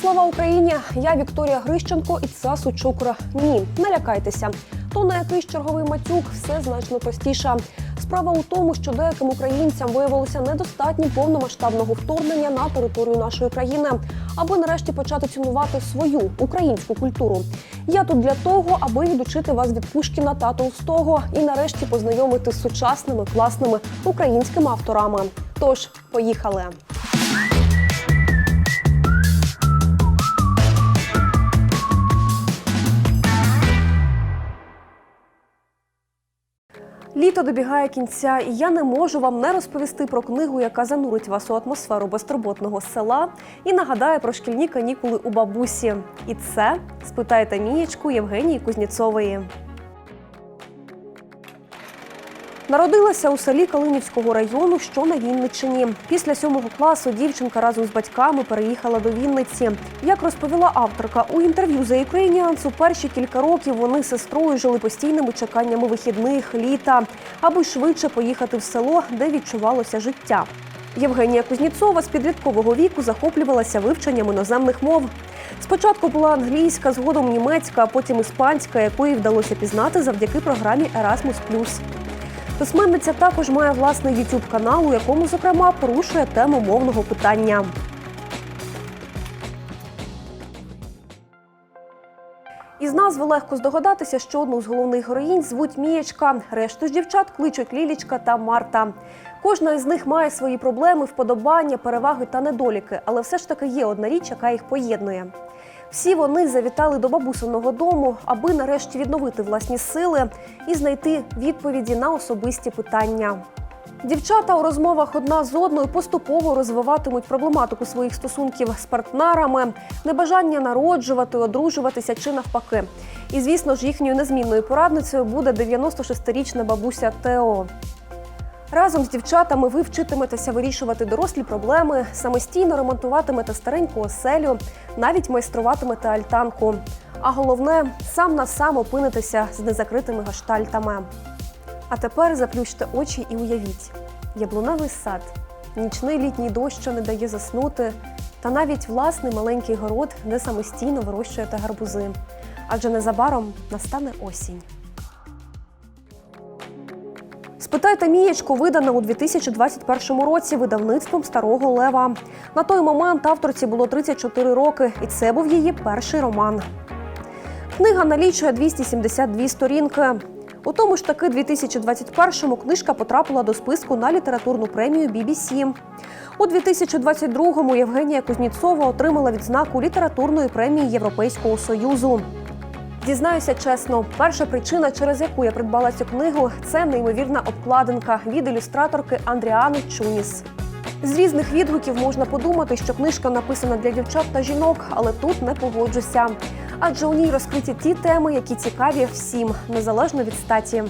Слава Україні! Я Вікторія Грищенко і це Сучукра. Ні, не лякайтеся. То на якийсь черговий матюк все значно простіше. Справа у тому, що деяким українцям виявилося недостатньо повномасштабного вторгнення на територію нашої країни, аби нарешті почати цінувати свою українську культуру. Я тут для того, аби відучити вас від Пушкіна та Толстого і нарешті познайомити з сучасними класними українськими авторами. Тож, поїхали! Літо добігає кінця, і я не можу вам не розповісти про книгу, яка занурить вас у атмосферу безтурботного села і нагадає про шкільні канікули у бабусі. І це спитайте Мієчку Євгенії Кузніцової. Народилася у селі Калинівського району, що на Вінниччині. Після сьомого класу дівчинка разом з батьками переїхала до Вінниці. Як розповіла авторка у інтерв'ю за Ukrainians, перші кілька років вони з сестрою жили постійними чеканнями вихідних, літа, аби швидше поїхати в село, де відчувалося життя. Євгенія Кузніцова з підліткового віку захоплювалася вивченням іноземних мов. Спочатку була англійська, згодом німецька, а потім іспанська, якої вдалося пізнати завдяки програмі Erasmus+. Письменниця також має власний youtube канал, у якому, зокрема, порушує тему мовного питання. Із назви легко здогадатися, що одну з головних героїнь звуть Мієчка. Решту ж дівчат кличуть Лілічка та Марта. Кожна із них має свої проблеми, вподобання, переваги та недоліки, але все ж таки є одна річ, яка їх поєднує. Всі вони завітали до бабусиного дому, аби нарешті відновити власні сили і знайти відповіді на особисті питання. Дівчата у розмовах одна з одною поступово розвиватимуть проблематику своїх стосунків з партнерами, небажання народжувати, одружуватися чи навпаки. І звісно ж, їхньою незмінною порадницею буде 96-річна бабуся Тео. Разом з дівчатами ви вчитиметеся вирішувати дорослі проблеми, самостійно ремонтуватимете стареньку оселю, навіть майструватимете альтанку. А головне, сам на сам опинитеся з незакритими гаштальтами. А тепер заплющте очі і уявіть: яблуневий сад, нічний літній дощ, що не дає заснути, та навіть власний маленький город, де самостійно вирощуєте гарбузи. Адже незабаром настане осінь. Спитайте Мієчку видана у 2021 році видавництвом Старого Лева. На той момент авторці було 34 роки, і це був її перший роман. Книга налічує 272 сторінки. У тому ж таки 2021-му книжка потрапила до списку на літературну премію BBC. У 2022-му Євгенія Кузніцова отримала відзнаку літературної премії Європейського союзу. Дізнаюся чесно, перша причина, через яку я придбала цю книгу, це неймовірна обкладинка від ілюстраторки Андріани Чуніс. З різних відгуків можна подумати, що книжка написана для дівчат та жінок, але тут не погоджуся. Адже у ній розкриті ті теми, які цікаві всім, незалежно від статі.